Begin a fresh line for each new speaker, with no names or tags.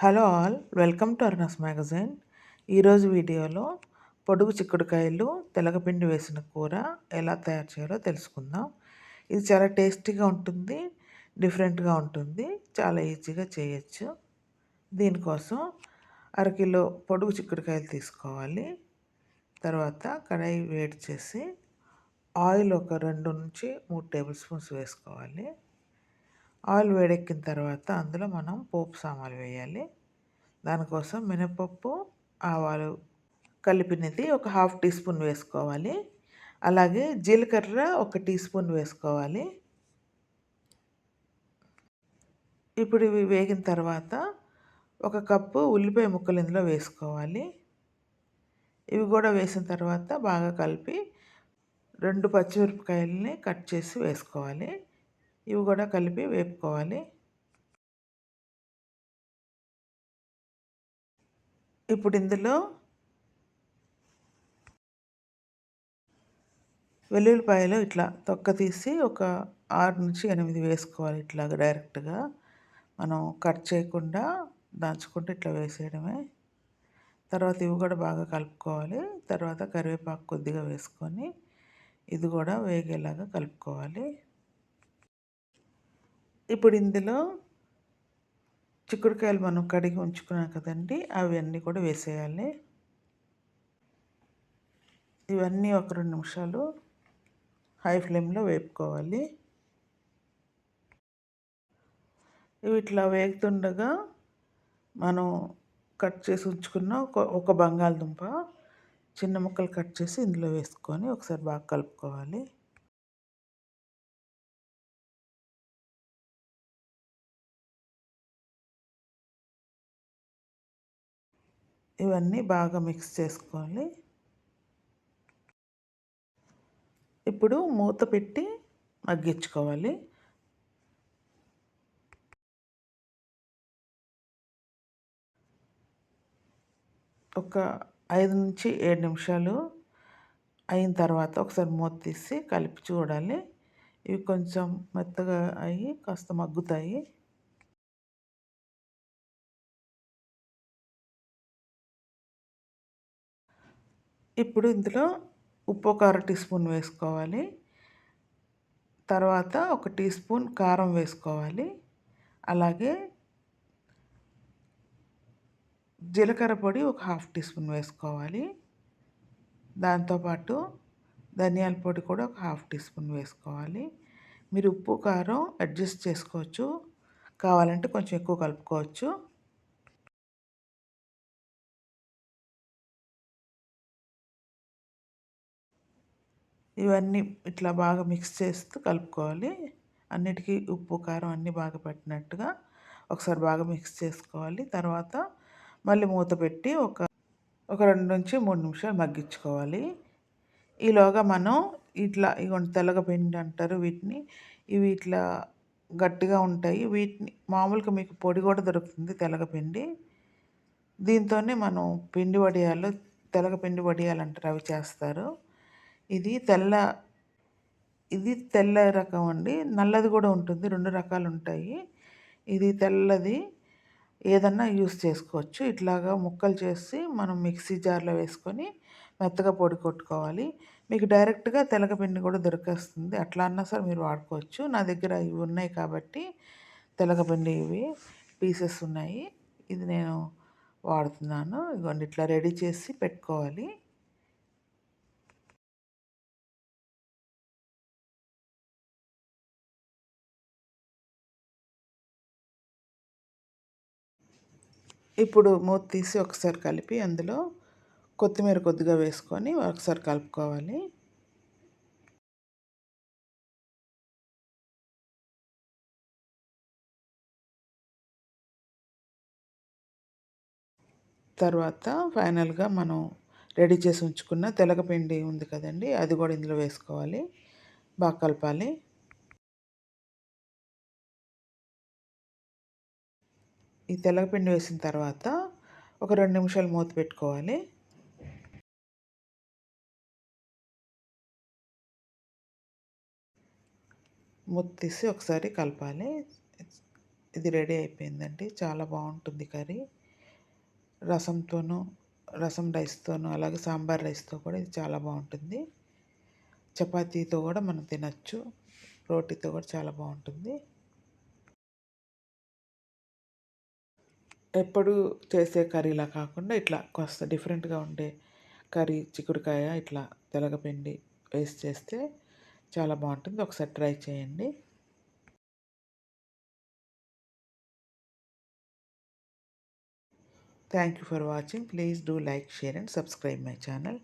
Hello all welcome to అర్నస్ magazine. ఈరోజు వీడియోలో పొడుగు చిక్కుడుకాయలు తెలగపిండి వేసిన కూర ఎలా తయారు చేయాలో తెలుసుకుందాం. ఇది చాలా టేస్టీగా ఉంటుంది డిఫరెంట్గా ఉంటుంది చాలా ఈజీగా చేయొచ్చు. దీనికోసం అరకిలో పొడుగు చిక్కుడుకాయలు తీసుకోవాలి. తర్వాత కడాయి వేడి చేసి ఆయిల్ ఒక రెండు నుంచి మూడు టేబుల్ స్పూన్స్ వేసుకోవాలి. ఆయిల్ వేడెక్కిన తర్వాత అందులో మనం పోపు సామాన్లు వేయాలి. దానికోసం మినపప్పు ఆవాలు కలిపినది ఒక హాఫ్ టీ స్పూన్ వేసుకోవాలి. అలాగే జీలకర్ర ఒక టీ స్పూన్ వేసుకోవాలి. ఇప్పుడు ఇవి వేగిన తర్వాత ఒక కప్పు ఉల్లిపాయ ముక్కలు ఇందులో వేసుకోవాలి. ఇవి కూడా వేసిన తర్వాత బాగా కలిపి రెండు పచ్చిమిరపకాయలని కట్ చేసి వేసుకోవాలి. ఇవి కూడా కలిపి వేపుకోవాలి. ఇప్పుడు ఇందులో వెల్లుల్లిపాయలు ఇట్లా తొక్క తీసి ఒక ఆరు నుంచి ఎనిమిది వేసుకోవాలి ఇట్లా డైరెక్ట్గా. మనం కట్ చేయకుండా దంచుకుంటూ ఇట్లా వేసేయడమే. తర్వాత ఇవి కూడా బాగా కలుపుకోవాలి. తర్వాత కరివేపాకు కొద్దిగా వేసుకొని ఇది కూడా వేగేలాగా కలుపుకోవాలి. ఇప్పుడు ఇందులో చిక్కుడుకాయలు మనం కడిగి ఉంచుకున్నాం కదండి అవన్నీ కూడా వేసేయాలి. ఇవన్నీ ఒక రెండు నిమిషాలు హై ఫ్లేమ్లో వేపుకోవాలి. ఇవి ఇట్లా వేగుతుండగా మనం కట్ చేసి ఉంచుకున్న ఒక ఒక బంగాళదుంప చిన్న ముక్కలు కట్ చేసి ఇందులో వేసుకొని ఒకసారి బాగా కలుపుకోవాలి. ఇవన్నీ బాగా మిక్స్ చేసుకోవాలి. ఇప్పుడు మూత పెట్టి మగ్గించుకోవాలి. ఒక ఐదు నుంచి ఏడు నిమిషాలు అయిన తర్వాత ఒకసారి మూత తీసి కలిపి చూడాలి. ఇవి కొంచెం మెత్తగా అయ్యి కాస్త మగ్గుతాయి. ఇప్పుడు ఇందులో ఉప్పు ఒక అర టీ స్పూన్ వేసుకోవాలి. తర్వాత ఒక టీ స్పూన్ కారం వేసుకోవాలి. అలాగే జీలకర్ర పొడి ఒక హాఫ్ టీ స్పూన్ వేసుకోవాలి. దాంతోపాటు ధనియాల పొడి కూడా ఒక హాఫ్ టీ స్పూన్ వేసుకోవాలి. మీరు ఉప్పు కారం అడ్జస్ట్ చేసుకోవచ్చు. కావాలంటే కొంచెం ఎక్కువ కలుపుకోవచ్చు. ఇవన్నీ ఇట్లా బాగా మిక్స్ చేస్తూ కలుపుకోవాలి. అన్నిటికీ ఉప్పు కారం అన్నీ బాగా పట్టినట్టుగా ఒకసారి బాగా మిక్స్ చేసుకోవాలి. తర్వాత మళ్ళీ మూత పెట్టి ఒక ఒక రెండు నుంచి మూడు నిమిషాలు మగ్గించుకోవాలి. ఈలోగా మనం ఇట్లా ఇగోండి తెల్లగపిండి అంటారు వీటిని. ఇవి ఇట్లా గట్టిగా ఉంటాయి. వీటిని మామూలుగా మీకు పొడి కూడా దొరుకుతుంది తెలగపిండి దీంతోనే మనం పిండి వడియాలు తెలగపిండి వడియాలు అంటారు అవి చేస్తారు. ఇది తెల్ల ఇది తెల్ల రకం అండి. నల్లది కూడా ఉంటుంది. రెండు రకాలు ఉంటాయి ఇది తెల్లది. ఏదన్నా యూస్ చేసుకోవచ్చు. ఇట్లాగా ముక్కలు చేసి మనం మిక్సీ జార్లో వేసుకొని మెత్తగా పొడి కొట్టుకోవాలి. మీకు డైరెక్ట్గా తెలగపిండి కూడా దొరికేస్తుంది. అట్లా అన్నా సరే మీరు వాడుకోవచ్చు. నా దగ్గర ఇవి ఉన్నాయి కాబట్టి తెలగపిండి ఇవి పీసెస్ ఉన్నాయి. ఇది నేను వాడుతున్నాను. ఇదిగోండి ఇట్లా రెడీ చేసి పెట్టుకోవాలి. ఇప్పుడు మూత తీసి ఒకసారి కలిపి అందులో కొత్తిమీర కొద్దిగా వేసుకొని ఒకసారి కలుపుకోవాలి. తర్వాత ఫైనల్గా మనం రెడీ చేసి ఉంచుకున్న తెలగపిండి ఉంది కదండి అది కూడా ఇందులో వేసుకోవాలి. బాగా కలపాలి. ఈ తెల్లగపిండి వేసిన తర్వాత ఒక రెండు నిమిషాలు మూత పెట్టుకోవాలి. మూత తీసి ఒకసారి కలపాలి. ఇది రెడీ అయిపోయిందండి. చాలా బాగుంటుంది కర్రీ. రసంతోనూ రసం రైస్తోనూ అలాగే సాంబార్ రైస్తో కూడా ఇది చాలా బాగుంటుంది. చపాతీతో కూడా మనం తినచ్చు. రోటీతో కూడా చాలా బాగుంటుంది. ఎప్పుడు చేసే కర్రీలా కాకుండా ఇట్లా కాస్త డిఫరెంట్గా ఉండే కర్రీ చిక్కుడుకాయ ఇట్లా తెలగపిండి వేసి చేస్తే చాలా బాగుంటుంది. ఒకసారి ట్రై చేయండి. Thank you for watching please do like share and subscribe my channel